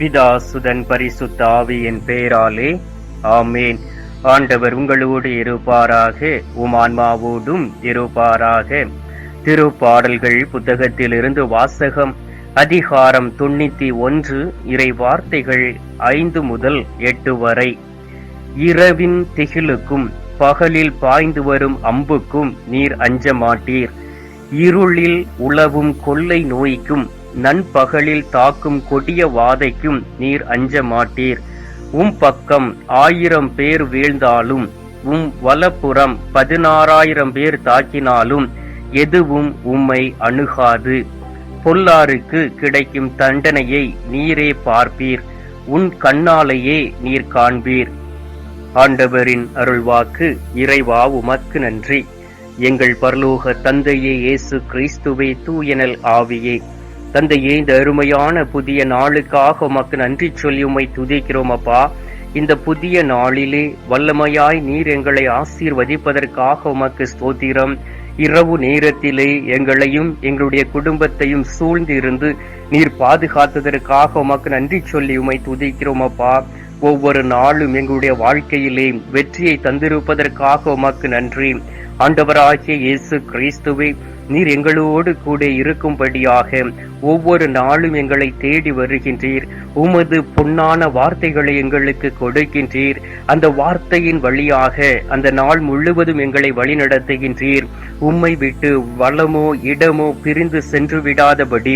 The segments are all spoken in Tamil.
பிதா சுதன் பரிசுத்த ஆவியின் பெயராலே ஆமேன். ஆண்டவர் உங்களோடு இருப்பாராக உமான்மாவோடும் இருப்பாராக. திருப்பாடல்கள் புத்தகத்திலிருந்து வாசகம் அதிகாரம் தொண்ணூத்தி ஒன்று இறை வார்த்தைகள் ஐந்து முதல் எட்டு வரை. இரவின் திகிலுக்கும் பகலில் பாய்ந்து வரும் அம்புக்கும் நீர் அஞ்ச மாட்டீர் இருளில் உளவும் கொள்ளை நோய்க்கும் நண்பகலில் தாக்கும் கொடிய வாதைக்கும் நீர் அஞ்ச மாட்டீர் உம் பக்கம் ஆயிரம் பேர் வீழ்ந்தாலும் உம் வலப்புறம் பதினாறாயிரம் பேர் தாக்கினாலும் எதுவும் உம்மை அணுகாது. பொல்லாருக்கு கிடைக்கும் தண்டனையை நீரே பார்ப்பீர். உன் கண்ணாலேயே நீர் காண்பீர். ஆண்டவரின் அருள்வாக்கு இறைவா உமக்கு நன்றி. எங்கள் பரலோக தந்தையே இயேசு கிறிஸ்துவே தூயனல் ஆவியே. தந்தையே இந்த அருமையான புதிய நாளுக்காக உமக்கு நன்றி சொல்லி உம்மை துதிக்கிறோம் அப்பா. இந்த புதிய நாளிலே வல்லமையாய் நீர் எங்களை ஆசீர்வதிப்பதற்காக உமக்கு ஸ்தோத்திரம். இரவு நேரத்திலே எங்களையும் எங்களுடைய குடும்பத்தையும் சூழ்ந்து இருந்து நீர் பாதுகாத்ததற்காக உமக்கு நன்றி சொல்லி உமை துதிக்கிறோம் அப்பா. ஒவ்வொரு நாளும் எங்களுடைய வாழ்க்கையிலே வெற்றியை தந்திருப்பதற்காக உமக்கு நன்றி. ஆண்டவராகிய இயேசு கிறிஸ்துவை நீர் எங்களோடு கூட இருக்கும்படியாக ஒவ்வொரு நாளும் எங்களை தேடி வருகின்றீர். உமது பொன்னான வார்த்தைகளை எங்களுக்கு கொடுக்கின்றீர். அந்த வார்த்தையின் வழியாக அந்த நாள் முழுவதும் எங்களை வழிநடத்துகின்றீர். உம்மை விட்டு வளமோ இடமோ பிரிந்து சென்று விடாதபடி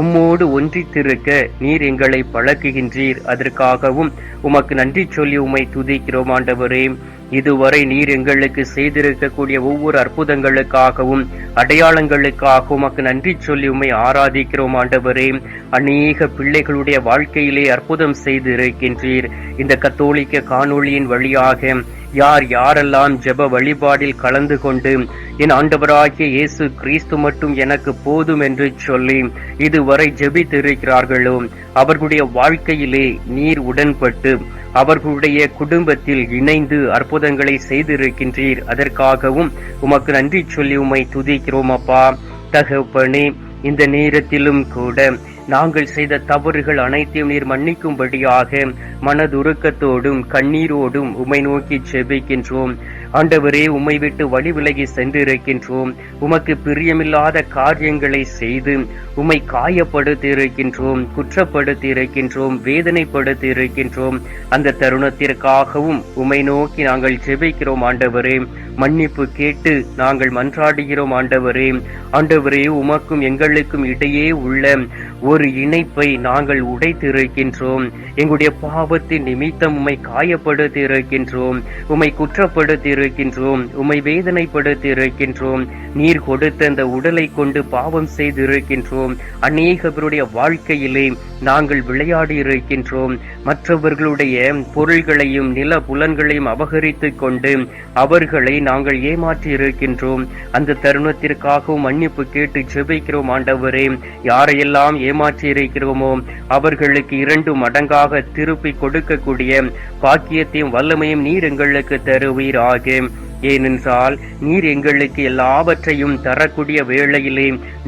உம்மோடு ஒன்றித்திருக்க நீர் எங்களை பழக்குகின்றீர். அதற்காகவும் உமக்கு நன்றி சொல்லி உம்மை துதிக்கிறோம் ஆண்டவரே. இதுவரை நீர் எங்களுக்கு செய்திருக்கக்கூடிய ஒவ்வொரு அற்புதங்களுக்காகவும் அடையாளங்களுக்காகவும் உமக்கு நன்றி சொல்லி உம்மை ஆராதிக்கிறோம் ஆண்டவரே. அநேக பிள்ளைகளுடைய வாழ்க்கையிலே அற்புதம் செய்து இருக்கின்றீர் இந்த கத்தோலிக்க காணொளியின் வழியாக யார் யாரெல்லாம் ஜெப வழிபாடில் கலந்து கொண்டு என் ஆண்டவராகிய இயேசு கிறிஸ்து மட்டும் எனக்கு போதும் என்று சொல்லி இதுவரை ஜெபித்திருக்கிறார்களோ அவர்களுடைய வாழ்க்கையிலே நீர் உடன்பட்டு அவர்களுடைய குடும்பத்தில் இணைந்து அற்புதங்களை செய்திருக்கின்றீர். அதற்காகவும் உமக்கு நன்றி சொல்லி உம்மை துதிக்கிறோம் அப்பா. தகப்பனே இந்த நேரத்திலும் கூட நாங்கள் செய்த தவறுகள் அனைத்தையும் நீர் மன்னிக்கும்படியாக மனதுருக்கத்தோடும் கண்ணீரோடும் உமை நோக்கி செபிக்கின்றோம். ஆண்டவரே உம்மை விட்டு வழி விலகி சென்றிருக்கின்றோம். உமக்கு பிரியமில்லாத காரியங்களை செய்து உம்மை காயப்படுத்தி இருக்கின்றோம் குற்றப்படுத்தி இருக்கின்றோம் வேதனைப்படுத்தி இருக்கின்றோம் அந்த தருணத்திற்காகவும் உமை நோக்கி நாங்கள் ஜெபிக்கிறோம் ஆண்டவரே. மன்னிப்பு கேட்டு நாங்கள் மன்றாடுகிறோம் ஆண்டவரே. ஆண்டவரே உமக்கும் எங்களுக்கும் இடையே உள்ள ஒரு இணைப்பை நாங்கள் உடைத்து இருக்கின்றோம் எங்களுடைய பாவத்தின் நிமித்தம் உம்மை காயப்படுத்தி இருக்கின்றோம் உம்மை குற்றப்படுத்தி இருக்கின்றோம் உம்மை வேதனைப்படுத்தி இருக்கின்றோம் நீர் கொடுத்த அந்த உடலை கொண்டு பாவம் செய்து இருக்கின்றோம் அநேகவருடைய வாழ்க்கையிலே நாங்கள் விளையாடி இருக்கின்றோம் மற்றவர்களுடைய பொருள்களையும் நில புலன்களையும் அபகரித்துக் கொண்டு அவர்களை நாங்கள் ஏமாற்றி இருக்கின்றோம் அந்த தருணத்திற்காகவும் மன்னிப்பு கேட்டு ஜெபிக்கிறோம் ஆண்டவரே. யாரையெல்லாம் ஏமாற்றி இருக்கிறோமோ? அவர்களுக்கு இரண்டு மடங்காக திருப்பி கொடுக்கக்கூடிய பாக்கியத்தையும் வல்லமையும் நீர் எங்களுக்கு தருவீர் ஆகும் ஏனென்றால் நீர் எங்களுக்கு எல்லாவற்றையும் தரக்கூடிய வேளையிலே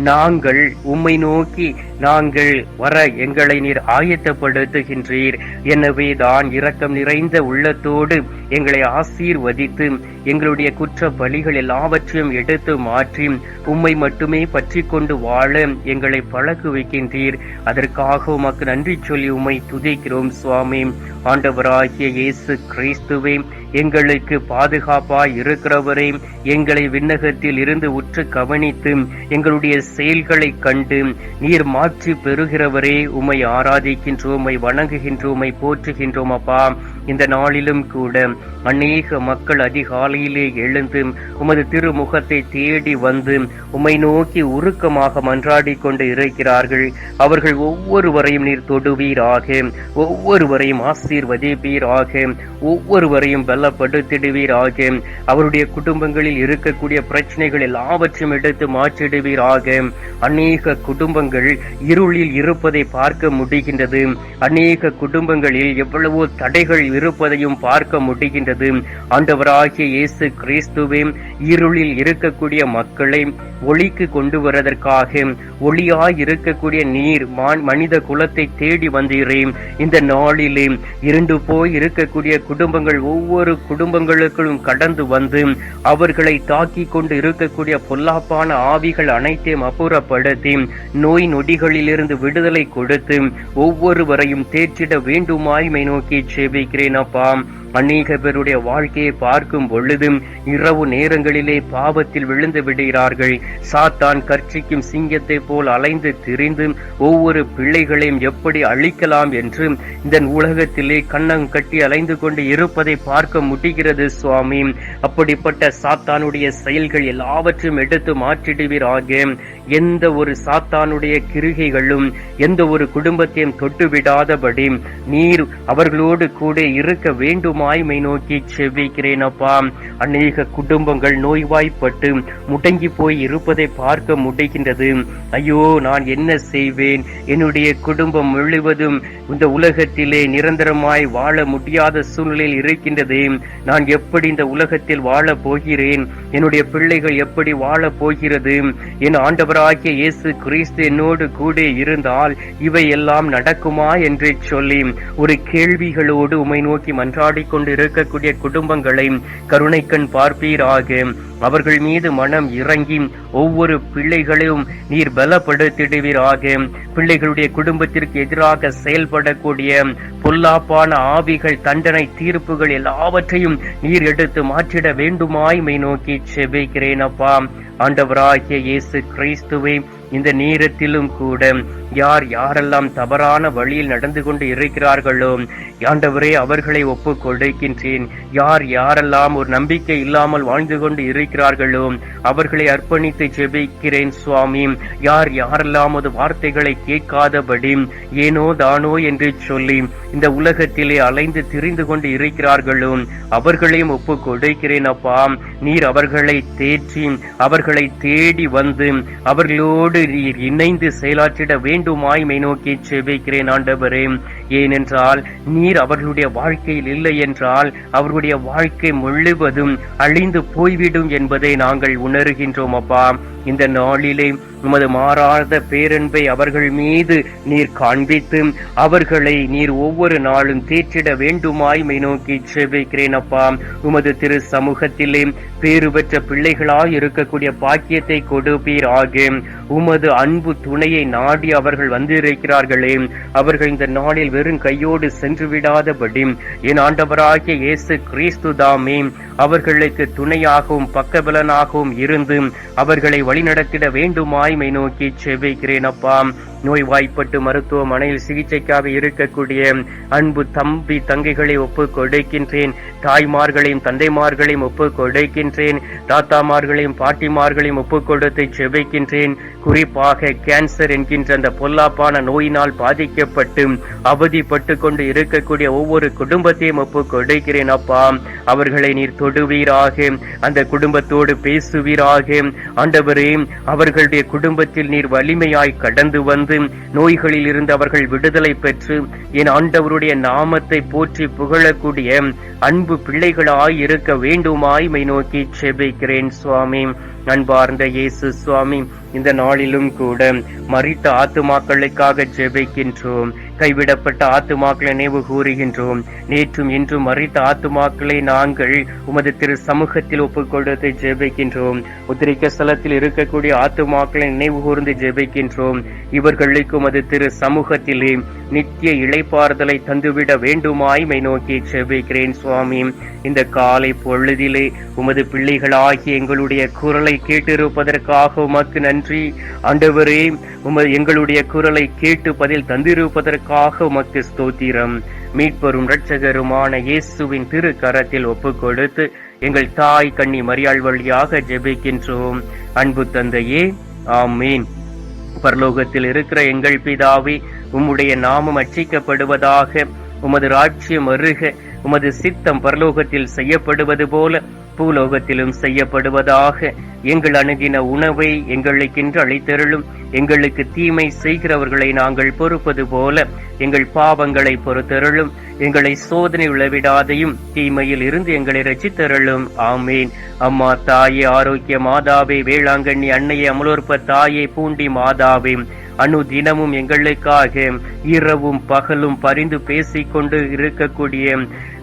நாங்கள் உம்மை நோக்கி நாங்கள் வர எங்களை நீர் ஆயத்தப்படுத்துகின்றீர். எனவே தான் இரக்கம் நிறைந்த உள்ளத்தோடு எங்களை ஆசீர்வதித்து எங்களுடைய குற்ற பலிகள் எல்லாவற்றையும் எடுத்து மாற்றி உம்மை மட்டுமே பற்றி கொண்டு வாழ எங்களை பழக்கு வைக்கின்றீர். அதற்காக உமக்கு நன்றி சொல்லி உம்மை துதிக்கிறோம் சுவாமி. ஆண்டவராகிய இயேசு கிறிஸ்துவே எங்களுக்கு பாதுகாப்பாய் இருக்கிறவரே எங்களை விண்ணகத்தில் இருந்து உற்று கவனித்து எங்களுடைய செயல்களை கண்டு நீர் மாற்றி பெறுகிறவரே உம்மை ஆராதிக்கின்றோம் உம்மை வணங்குகின்றோம் உம்மை போற்றுகின்றோம் அப்பா. இந்த நாளிலும் கூட அநேக மக்கள் காலையிலே எழுந்து உமது திருமுகத்தை தேடி வந்து உமை நோக்கி உருக்கமாக மன்றாடி கொண்டு இருக்கிறார்கள். அவர்கள் ஒவ்வொருவரையும் நீர் தொடுவீராக. ஒவ்வொருவரையும் ஆசீர்வதிப்பீராக. ஒவ்வொருவரையும் பலப்படுத்திடுவீராக. அவருடைய குடும்பங்களில் இருக்கக்கூடிய பிரச்சனைகள் எல்லாவற்றையும் எடுத்து மாற்றிடுவீராக. அநேக குடும்பங்கள் இருளில் இருப்பதை பார்க்க முடிகின்றது. அநேக குடும்பங்களில் எவ்வளவோ தடைகள் இருப்பதையும் பார்க்க முடிகின்றது. ஆண்டவராகிய இயேசு கிறிஸ்துவே இருளில் இருக்கக்கூடிய மக்களை ஒளிக்கு கொண்டு வருவதற்காக ஒளியாய் இருக்கக்கூடிய நீர் மனித குலத்தை தேடி வந்தீரே இந்த நாளிலே இருண்டு போய் இருக்கக்கூடிய குடும்பங்கள் ஒவ்வொரு குடும்பங்களுக்கும் கடந்து வந்து அவர்களை தாக்கி கொண்டு இருக்கக்கூடிய பொல்லாப்பான ஆவிகள் அனைத்தையும் அப்புறப்படுத்தி நோய் நொடிகளிலிருந்து விடுதலை கொடுத்து ஒவ்வொருவரையும் தேற்றிட வேண்டுமாய்மை நோக்கி செபிக்கிறேன் அப்பா. அநேக பேருடைய வாழ்க்கையை பார்க்கும் பொழுதும் இரவு நேரங்களிலே பாவத்தில் விழுந்து விடுகிறார்கள். சாத்தான் கர்ச்சிக்கும் சிங்கத்தை போல் அலைந்து திரிந்து ஒவ்வொரு பிள்ளைகளையும் எப்படி அழிக்கலாம் என்று இந்த உலகத்திலே கண்ணம் கட்டி அலைந்து கொண்டு இருப்பதை பார்க்க முடிகிறது சுவாமி. அப்படிப்பட்ட சாத்தானுடைய செயல்கள் எல்லாவற்றையும் எடுத்து மாற்றிடுவீராக. எந்த ஒரு சாத்தானுடைய கிருகைகளும் எந்த ஒரு குடும்பத்தையும் தொட்டு விடாதபடி நீர் அவர்களோடு கூட இருக்க வேண்டுமா வேண்டுமாய்மை நோக்கி செவிக்கிறேன் அப்பா. அநேக குடும்பங்கள் நோய்வாய்ப்பட்டு முடங்கி போய் இருப்பதை பார்க்க முடிகின்றது. ஐயோ நான் என்ன செய்வேன்? என்னுடைய குடும்பம் முழுவதும் இந்த உலகத்திலே நிரந்தரமாய் வாழ முடியாத சூழ்நிலையில் இருக்கின்றது. நான் எப்படி இந்த உலகத்தில் வாழ போகிறேன்? என்னுடைய பிள்ளைகள் எப்படி வாழ போகிறது? என் ஆண்டவராகிய இயேசு கிறிஸ்து என்னோடு கூட இருந்தால் இவை எல்லாம் நடக்குமா? என்று சொல்லி ஒரு கேள்விகளோடு உமை நோக்கி மன்றாடி கொண்டு இருக்கக்கூடிய குடும்பங்களை கருணைக்கண் பார்ப்பீராக. அவர்கள் மீது மனம் இறங்கி ஒவ்வொரு பிள்ளைகளையும் நீர் பலப்படுத்திடுவீராக. பிள்ளைகளுடைய குடும்பத்திற்கு எதிராக செயல்படக்கூடிய பொல்லாப்பான ஆவிகள் தண்டனை தீர்ப்புகள் எல்லாவற்றையும் நீர் எடுத்து மாற்றிட வேண்டுமாய் மை நோக்கி செபிக்கிறேன் அப்பா. ஆண்டவராகிய இயேசு கிறிஸ்துவை இந்த நேரத்திலும் கூட யார் யாரெல்லாம் தவறான வழியில் நடந்து கொண்டு இருக்கிறார்களோ ஆண்டவரே அவர்களை ஒப்பு கொடுக்கின்றேன் யார் யாரெல்லாம் ஒரு நம்பிக்கை இல்லாமல் வாழ்ந்து கொண்டு இருக்கிறார்களோ அவர்களை அர்ப்பணித்து ஜெபிக்கிறேன் சுவாமி. யார் யாரெல்லாம் ஒரு வார்த்தைகளை கேட்காதபடி ஏனோ தானோ என்று சொல்லி இந்த உலகத்திலே அலைந்து திரிந்து கொண்டு இருக்கிறார்களோ அவர்களையும் ஒப்பு கொடுக்கிறேன் அப்பா. நீர் அவர்களை தேற்றி அவர்களை தேடி வந்து அவர்களோடு நீர் இணைந்து செயலாற்றிட வேண்டுமாய் மை நோக்கி செபிக்கிறேன் ஆண்டவரே. ஏனென்றால் நீர் அவர்களுடைய வாழ்க்கையில் இல்லை என்றால் அவர்களுடைய வாழ்க்கை முழுவதும் அழிந்து போய்விடும் என்பதை நாங்கள் உணர்கின்றோம் அப்பா. இந்த நாளிலே உமது மாறாத பேரன்பை அவர்கள் மீது நீர் காண்பித்து அவர்களை நீர் ஒவ்வொரு நாளும் தேற்றிட வேண்டுமாய் மை நோக்கி செபிக்கிறேன் அப்பா. உமது திரு சமூகத்திலே பேறு பெற்ற பிள்ளைகளாய் இருக்கக்கூடிய பாக்கியத்தை கொடுப்பீராக. உமது அன்பு துணையை நாடி அவர்கள் வந்திருக்கிறார்களே. அவர்கள் இந்த நாளில் வெறும் கையோடு சென்று விடாதபடி என் ஆண்டவராகிய இயேசு கிறிஸ்து தாமே அவர்களுக்கு துணையாகவும் பக்கபலனாகவும் இருந்து அவர்களை வழிநடத்திட வேண்டுமாய்மை நோக்கி செபிக்கிறேன் அப்பா. நோய்வாய்ப்பட்டு மருத்துவமனையில் சிகிச்சைக்காக இருக்கக்கூடிய அன்பு தம்பி தங்கைகளை ஒப்பு கொடுக்கின்றேன் தாய்மார்களையும் தந்தைமார்களையும் ஒப்பு கொடுக்கின்றேன் தாத்தாமார்களையும் பாட்டிமார்களையும் ஒப்பு கொடுத்து செபிக்கின்றேன். குறிப்பாக கேன்சர் என்கின்ற அந்த பொல்லாப்பான நோயினால் பாதிக்கப்பட்டு அவதிப்பட்டு கொண்டு இருக்கக்கூடிய ஒவ்வொரு குடும்பத்தையும் ஒப்பு கொடுக்கிறேன் அப்பா. அவர்களை நீர் தொடுவீராக. அந்த குடும்பத்தோடு பேசுவீராக. ஆண்டவரே அவர்களுடைய குடும்பத்தில் நீர் வலிமையாய் கடந்து வந்து நோய்களில் இருந்து அவர்கள் விடுதலை பெற்று என் ஆண்டவருடைய நாமத்தை போற்றி புகழக்கூடிய அன்பு பிள்ளைகளாய் இருக்க வேண்டுமாய் மை நோக்கி செபிக்கிறேன் சுவாமி. அன்பார்ந்த இயேசு சுவாமி இந்த நாளிலும் கூட மறித்த ஆத்துமாக்களுக்காக ஜெபிக்கின்றோம். கைவிடப்பட்ட ஆத்துமாக்களை நினைவு கூறுகின்றோம். நேற்றும் இன்றும் மறித்த ஆத்துமாக்களை நாங்கள் உமது திரு சமூகத்தில் ஒப்புக்கொள்வதை ஜெபிக்கின்றோம். உத்திரிக்க ஸ்தலத்தில் இருக்கக்கூடிய ஆத்துமாக்களை நினைவு கூர்ந்து ஜெபிக்கின்றோம். இவர்களுக்கு உமது திரு சமூகத்திலே நித்திய இளைப்பாறுதலை தந்துவிட வேண்டுமாய் மை நோக்கி ஜெபிக்கிறேன் சுவாமி. இந்த காலை பொழுதிலே உமது பிள்ளைகளாகிய எங்களுடைய குரலை கேட்டிருப்பதற்காக உமக்கு நன்றி. ஆண்டவரே உமது எங்களுடைய குரலை கேட்டு பதில் தந்திருப்பதற்காக உமக்கு ஸ்தோத்திரம். மீட்பரும் இரட்சகருமான இயேசுவின் திரு கரத்தில் ஒப்பு கொடுத்து எங்கள் தாய் கண்ணி மரியாள் வழியாக ஜெபிக்கின்றோம். அன்பு தந்தையே ஆமீன். பரலோகத்தில் இருக்கிற எங்கள் பிதாவே உம்முடைய நாமம் அச்சிக்கப்படுவதாக உமது ராஜ்யம் அருக உமது சித்தம் பரலோகத்தில் செய்யப்படுவது போல பூலோகத்திலும் செய்யப்படுவதாக எங்கள் அணுகின உணவை எங்களுக்கென்று அளித்தருளும். எங்களுக்கு தீமை செய்கிறவர்களை நாங்கள் பொறுப்பது போல எங்கள் பாவங்களை பொறுத்தருளும். எங்களை சோதனை உளவிடாதையும் தீமையில் இருந்து எங்களை ரசித்தருளும் ஆமேன். அம்மா தாயே ஆரோக்கிய மாதாவே வேளாங்கண்ணி அன்னையே அமலோற்ப தாயே பூண்டி மாதாவே அணு தினமும் எங்களுக்காக இரவும் பகலும் பரிந்து பேசிக்கொண்டு இருக்கக்கூடிய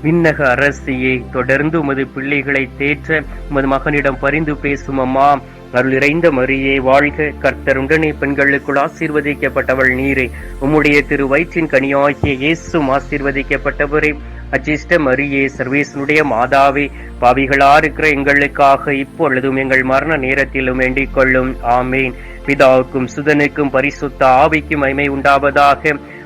விண்ணக அரசியை தொடர்ந்து உமது பிள்ளைகளை தேற்ற உமது மகனிடம் பரிந்து பேசும் அம்மா. அருள் இறைந்த மரியே வாழ்க கர்த்தர். உடனே பெண்களுக்குள் ஆசீர்வதிக்கப்பட்டவள் நீரே. உம்முடைய திரு வயிற்றின் கனியாகிய இயேசும் ஆசீர்வதிக்கப்பட்டவரே. அச்சிஷ்ட மரியே சர்வேசனுடைய மாதாவே பாவிகளா இருக்கிற எங்களுக்காக இப்பொழுதும் எங்கள் மரண நேரத்திலும் வேண்டிக் கொள்ளும். ஆமேன். பிதாவுக்கும் சுதனுக்கும் பரிசுத்த ஆவிக்கும் மைமை உண்டாவதாக.